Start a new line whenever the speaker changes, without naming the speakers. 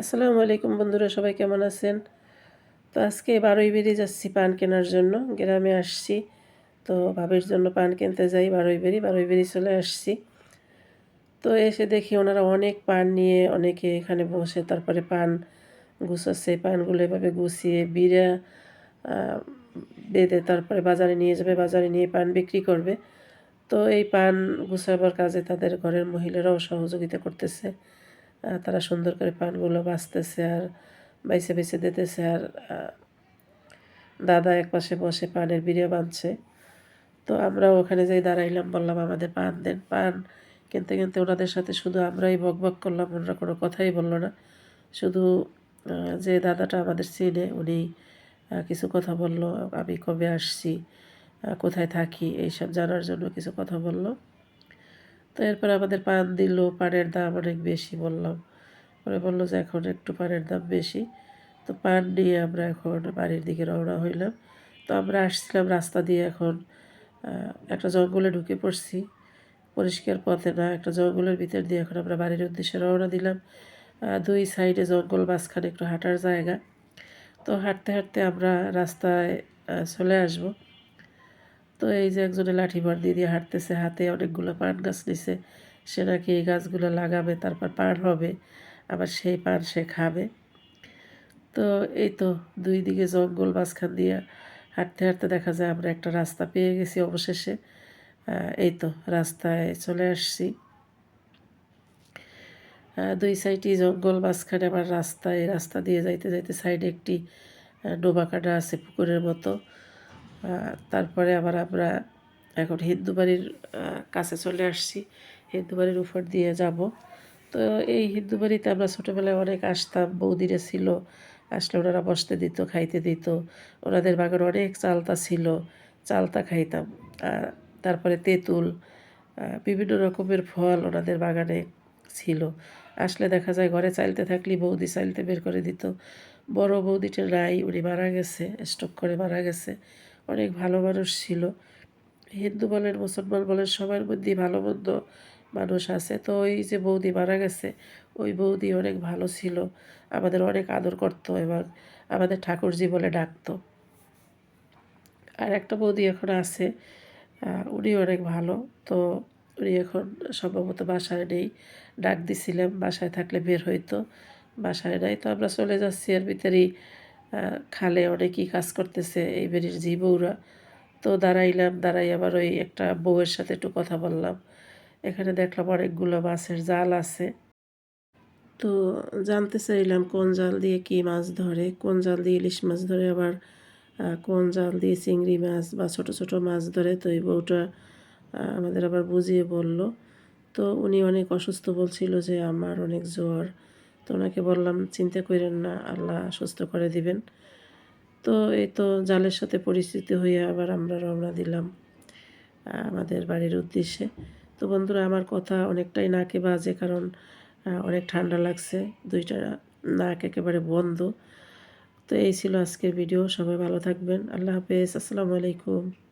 আসসালামু আলাইকুম বন্ধুরা, সবাই কেমন আছেন? তো আজকে বারোই বেরিয়ে যাচ্ছি পান কেনার জন্য, গ্রামে আসছি। তো ভাবির জন্য পান কিনতে যাই, বারোই বেরি বারোই বেরি চলে আসছি। তো এসে দেখি ওনারা অনেক পান নিয়ে অনেকে এখানে বসে, তারপরে পান গুছাচ্ছে, পানগুলো এভাবে গুছিয়ে বিড়া বেঁধে তারপরে বাজারে নিয়ে যাবে, বাজারে নিয়ে পান বিক্রি করবে। তো এই পান গুছাবার কাজে তাদের ঘরের মহিলারাও সহযোগিতা করতেছে। তারা সুন্দর করে পানগুলো বাঁচতেছে আর বাইসে বেছে দিতেছে আর দাদা এক পাশে বসে পানের বিড়িয়ে বাঁধছে তো আমরা ওখানে যাই দাঁড়াইলাম, বললাম আমাদের পান দেন, পান কিনতে কিনতে ওনাদের সাথে শুধু আমরাই বক বক করলাম, ওনারা কোনো কথাই বলল না। শুধু যে দাদাটা আমাদের চিনে, উনি কিছু কথা বলল, আমি কবে আসছি কোথায় থাকি, এইসব জানার জন্য কিছু কথা বলল। তো এরপর আমাদের পান দিল, পানের দাম অনেক বেশি বললাম। পরে বলল যে, এখন একটু পানের দাম বেশি। তো পান নিয়ে আমরা এখন বাড়ির দিকে রওনা হইলাম। তো আমরা আসছিলাম রাস্তা দিয়ে এখন একটা জঙ্গলে ঢুকে পড়ছি। পরিষ্কার পথে না, একটা জঙ্গলের ভিতর দিয়ে এখন আমরা বাড়ির উদ্দেশ্যে রওনা দিলাম। দুই সাইডে জঙ্গল, মাঝখানে একটু হাঁটার জায়গা। তো হাঁটতে হাঁটতে আমরা রাস্তায় চলে আসব। তো এই যে একজনে লাঠি ভর দিয়ে দিয়ে হাঁটতেছে, হাতে অনেকগুলো পান গাছ নিছে। সে নাকি এই গাছগুলো লাগাবে, তারপর পান হবে, আবার সেই পান সে খাবে। তো এই তো দুই দিকে জঙ্গল, মাঝখান দিয়ে হাঁটতে হাঁটতে দেখা যায় আমরা একটা রাস্তা পেয়ে গেছি অবশেষে। এই তো রাস্তায় চলে আসছি। দুই সাইডই জঙ্গল, মাঝখানে আবার রাস্তায়, রাস্তা দিয়ে যাইতে যাইতে সাইডে একটি ডোবা কাটা আছে পুকুরের মতো। তারপরে আবার আমরা এখন হিন্দু বাড়ির কাছে চলে আসছি। হিন্দু বাড়ির উপর দিয়ে যাব। তো এই হিন্দু বাড়িতে আমরা ছোটোবেলায় অনেক আসতাম। বৌদিরা ছিল, আসলে ওনারা বসতে দিত, খাইতে দিত। ওনাদের বাগানে অনেক চালতা ছিল, চালতা খাইতাম। তারপরে তেঁতুল বিভিন্ন রকমের ফল ওনাদের বাগানে ছিল। আসলে দেখা যায় ঘরে চাইলতে থাকলে বৌদি চাইলতে বের করে দিত। বড় বৌদিটা নাই উনি মারা গেছে স্টক করে মারা গেছে। অনেক ভালো মানুষ ছিল। হিন্দু বলেন, মুসলমান বলেন, সবার মধ্যে ভালো মন্দ মানুষ আছে। তো ওই যে বৌদি মারা গেছে, ওই বৌদি অনেক ভালো ছিল। আমাদের অনেক আদর করতো এবং আমাদের ঠাকুরজি বলে ডাকতো। আর একটা বৌদি এখন আছে উনি অনেক ভালো। তো উনি এখন সম্ভবত বাসায় নেই। ডাক দিছিলাম, বাসায় থাকলে বের হইতো। বাসায় নাই তো আমরা চলে যাচ্ছি, এর ভিতরেই খালে অনেকই কাজ করতেছে, এই বাড়ির জি বউরা। তো দাঁড়াইলাম, দাঁড়াই আবার ওই একটা বউয়ের সাথে একটু কথা বললাম। এখানে দেখলাম অনেকগুলো মাছের জাল আছে। তো জানতে চাইলাম কোন জাল দিয়ে কি মাছ ধরে, কোন জাল দিয়ে ইলিশ মাছ ধরে, আবার কোন জাল দিয়ে চিংড়ি মাছ বা ছোট ছোট মাছ ধরে। তো এই বউটা আমাদের আবার বুঝিয়ে বলল। তো উনি অনেক অসুস্থ বলছিল যে আমার অনেক জ্বর। তো ওনাকে বললাম, চিন্তা করেন না, আল্লাহ সুস্থ করে দিবেন। তো এই তো জালের সাথে পরিচিত হয়ে আবার আমরা রওনা দিলাম আমাদের বাড়ির উদ্দেশ্যে। তো বন্ধুরা, আমার কথা অনেকটাই নাকে বাজে কারণ অনেক ঠান্ডা লাগছে, দুইটা নাক একেবারে বন্ধ। তো এই ছিল আজকের ভিডিও, সবাই ভালো থাকবেন। আল্লাহ হাফেজ, আসসালামু আলাইকুম।